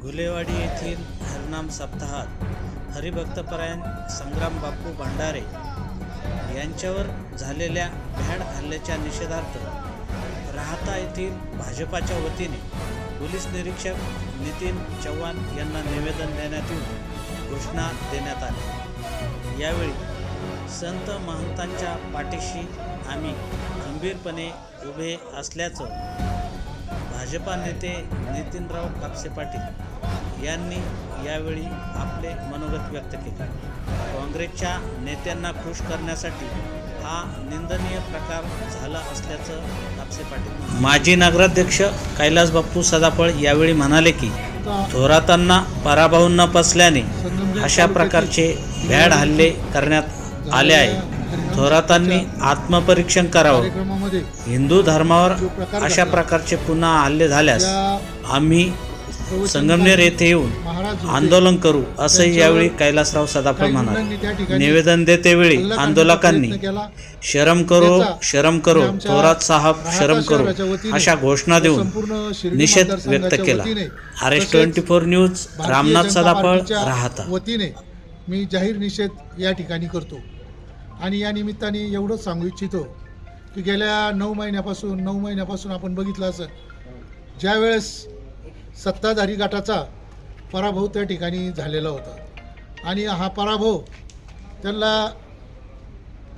घुलेवाडी येथील हरनाम सप्ताहात हरिभक्तपरायण संग्राम बापू भंडारे यांच्यावर झालेल्या भ्याड हल्ल्याच्या निषेधार्थ राहता येथील भाजपाच्या वतीने पोलीस निरीक्षक नितीन चव्हाण यांना निवेदन देण्यात येऊन घोषणा देण्यात आली यावेळी संत महंतांच्या पाठीशी आम्ही खंबीरपणे उभे असल्याचं भाजपा नेते नितीनराव कापसे पाटील यांनी यावेळी आपले मनोगत व्यक्त केले. काँग्रेसच्या नेत्यांना खुश करण्यासाठी हा निंदनीय प्रकार झाला असल्याचं कापसे पाटील माजी नगराध्यक्ष कैलास बाप्पू सदाफळ यावेळी म्हणाले की थोरातांना पराभव न पसल्याने अशा प्रकारचे भ्याड हल्ले करण्यात आले आहे. थोरातांनी आत्मपरीक्षण करावं. हिंदू धर्मावर अशा प्रकारचे पुन्हा हल्ले झाल्यास आम्ही संगमनेर येथे येऊन. आंदोलन करू असंही यावेळी कैलासराव सदाफळ म्हणाले. निवेदन देतेवेळी आंदोलकांनी. शरम करो शरम करो आमच्या थोरात साहब शरम करो अशा घोषणा देऊन निषेध व्यक्त केला. R S twenty four news Ramnath Sadaphal Rahata. वतीने मी जाहीर निषेध या ठिकाणी करतो. आणि या निमित्ताने एवढंच सांगू इच्छितो की गेल्या नऊ महिन्यापासून नऊ महिन्यापासून आपण बघितलं असं ज्यावेळेस सत्ताधारी गटाचा पराभव त्या ठिकाणी झालेला होता. आणि हा पराभव त्यांना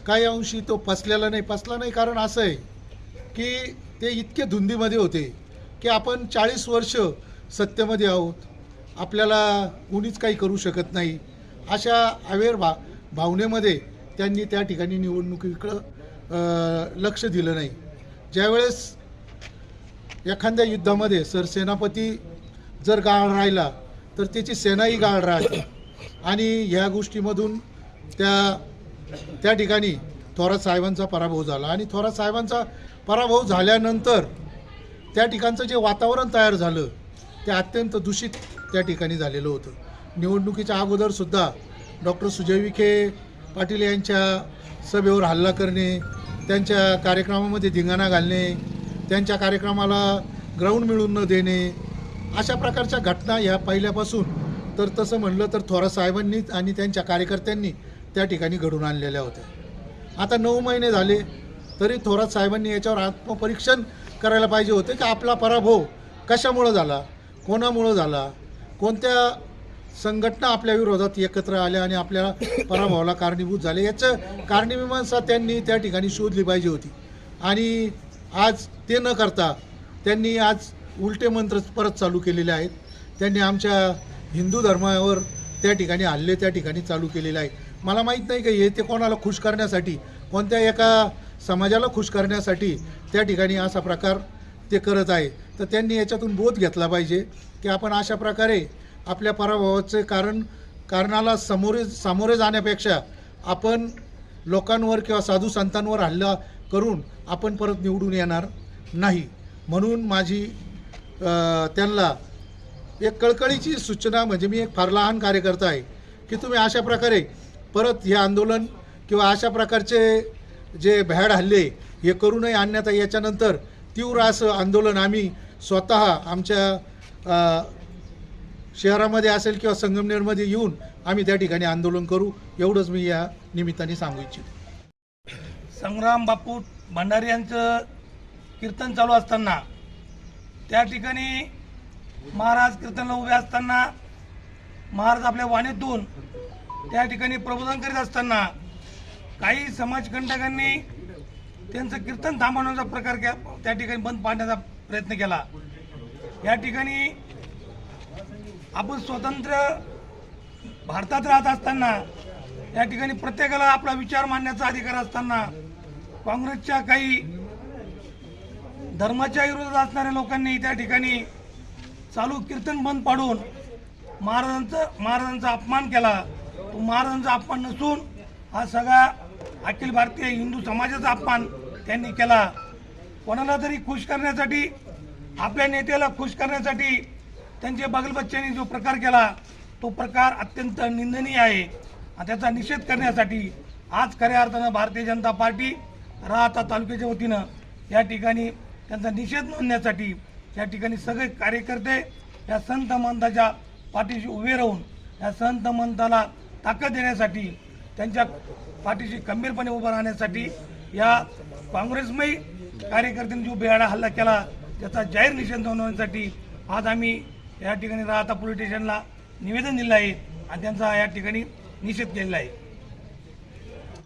काही अंशी तो पचलेला नाही पचला नाही. कारण असं आहे की ते इतके धुंदीमध्ये होते की आपण चाळीस वर्ष सत्तेमध्ये आहोत. आपल्याला कुणीच काही करू शकत नाही. अशा अवेर भा भावनेमध्ये त्यांनी त्या ठिकाणी निवडणुकीकडं लक्ष दिलं नाही. ज्यावेळेस एखाद्या युद्धामध्ये सरसेनापती जर गाळ राहिला तर त्याची सेनाही गाळ राहते. आणि ह्या गोष्टीमधून त्या त्या ठिकाणी थोरात साहेबांचा पराभव झाला. आणि थोरात साहेबांचा पराभव झाल्यानंतर त्या ठिकाणचं जे वातावरण तयार झालं ते अत्यंत दूषित त्या ठिकाणी झालेलं होतं. निवडणुकीच्या अगोदरसुद्धा डॉक्टर सुजय विखे पाटील यांच्या सभेवर हल्ला करणे त्यांच्या कार्यक्रमामध्ये धिंगाणा घालणे त्यांच्या कार्यक्रमाला ग्राउंड मिळून न देणे अशा प्रकारच्या घटना ह्या पहिल्यापासून. तर तसं म्हणलं तर थोरात साहेबांनी आणि त्यांच्या कार्यकर्त्यांनी त्या ठिकाणी घडून आणलेल्या होत्या. आता नऊ महिने झाले तरी थोरात साहेबांनी याच्यावर आत्मपरीक्षण करायला पाहिजे होते की आपला पराभव कशामुळं झाला कोणामुळं झाला कोणत्या संघटना आपल्या विरोधात एकत्र आल्या आणि आपल्या पराभवाला कारणीभूत झाले. याचं कारणमीमांसा त्यांनी त्या ठिकाणी शोधली पाहिजे होती. आणि आज ते न करता त्यांनी आज उलटे मंत्र परत चालू केलेले आहेत. त्यांनी आमच्या हिंदू धर्मावर त्या ठिकाणी हल्ले त्या ठिकाणी चालू केलेले आहेत. मला माहीत नाही का हे ते कोणाला खुश करण्यासाठी कोणत्या एका समाजाला खुश करण्यासाठी त्या ठिकाणी असा प्रकार ते करत आहे. तर त्यांनी याच्यातून बोध घेतला पाहिजे की आपण अशा प्रकारे आपल्या पराभवाचे कारण कारणाला समोरे सामोरे जाण्यापेक्षा आपण लोकांवर किंवा साधू संतांवर हल्ला करून आपण परत निवडून येणार नाही. म्हणून माझी त्यांना एक कळकळीची सूचना म्हणजे मी एक फार लहान कार्यकर्ता आहे की तुम्ही अशा प्रकारे परत हे आंदोलन किंवा अशा प्रकारचे जे भ्याड हल्ले हे करू नये अन्यथा याच्यानंतर तीव्र असं आंदोलन आम्ही स्वतः आमच्या शहरामध्ये असेल किंवा संगमनेरमध्ये येऊन आम्ही त्या ठिकाणी आंदोलन करू एवढंच मी या निमित्ताने सांगू इच्छितो. संग्राम बापू भंडारी यांचं कीर्तन चालू असताना त्या ठिकाणी महाराज कीर्तनला उभे असताना महाराज आपल्या वाणीतून त्या ठिकाणी प्रबोधन करीत असताना काही समाजकंटकांनी त्यांचं कीर्तन थांबवण्याचा प्रकार त्या ठिकाणी बंद पाडण्याचा प्रयत्न केला. या ठिकाणी आपण स्वतंत्र भारतात राहत असताना या ठिकाणी प्रत्येकाला आपला विचार मांडण्याचा अधिकार असताना काँग्रेसच्या काही धर्माच्या विरोधात असणाऱ्या लोकांनी त्या ठिकाणी चालू कीर्तन बंद पाडून महाराजांचं महाराजांचा अपमान केला. तो महाराजांचा अपमान नसून हा सगळा अखिल भारतीय हिंदू समाजाचा अपमान त्यांनी केला. कोणाला तरी खुश करण्यासाठी आपल्या नेत्याला खुश करण्यासाठी त्यांचे बागल बच्च्यांनी जो प्रकार केला तो प्रकार अत्यंत निंदनीय आहे. आणि त्याचा निषेध करण्यासाठी आज खऱ्या अर्थानं भारतीय जनता पार्टी राहता तालुक्याच्या वतीनं या ठिकाणी त्यांचा निषेध नोंदण्यासाठी या ठिकाणी सगळे कार्यकर्ते या संत मंताच्या पाठीशी उभे राहून या संत मंताला ताकद देण्यासाठी त्यांच्या पाठीशी खंबीरपणे उभं राहण्यासाठी या काँग्रेसमयी कार्यकर्त्यांनी जो बेहाडा हल्ला केला त्याचा जाहीर निषेध नोंदवण्यासाठी आज आम्ही या ठिकाणी राहता पोलीस स्टेशनला निवेदन दिलं आहे आणि त्यांचा या ठिकाणी निषेध केलेला आहे.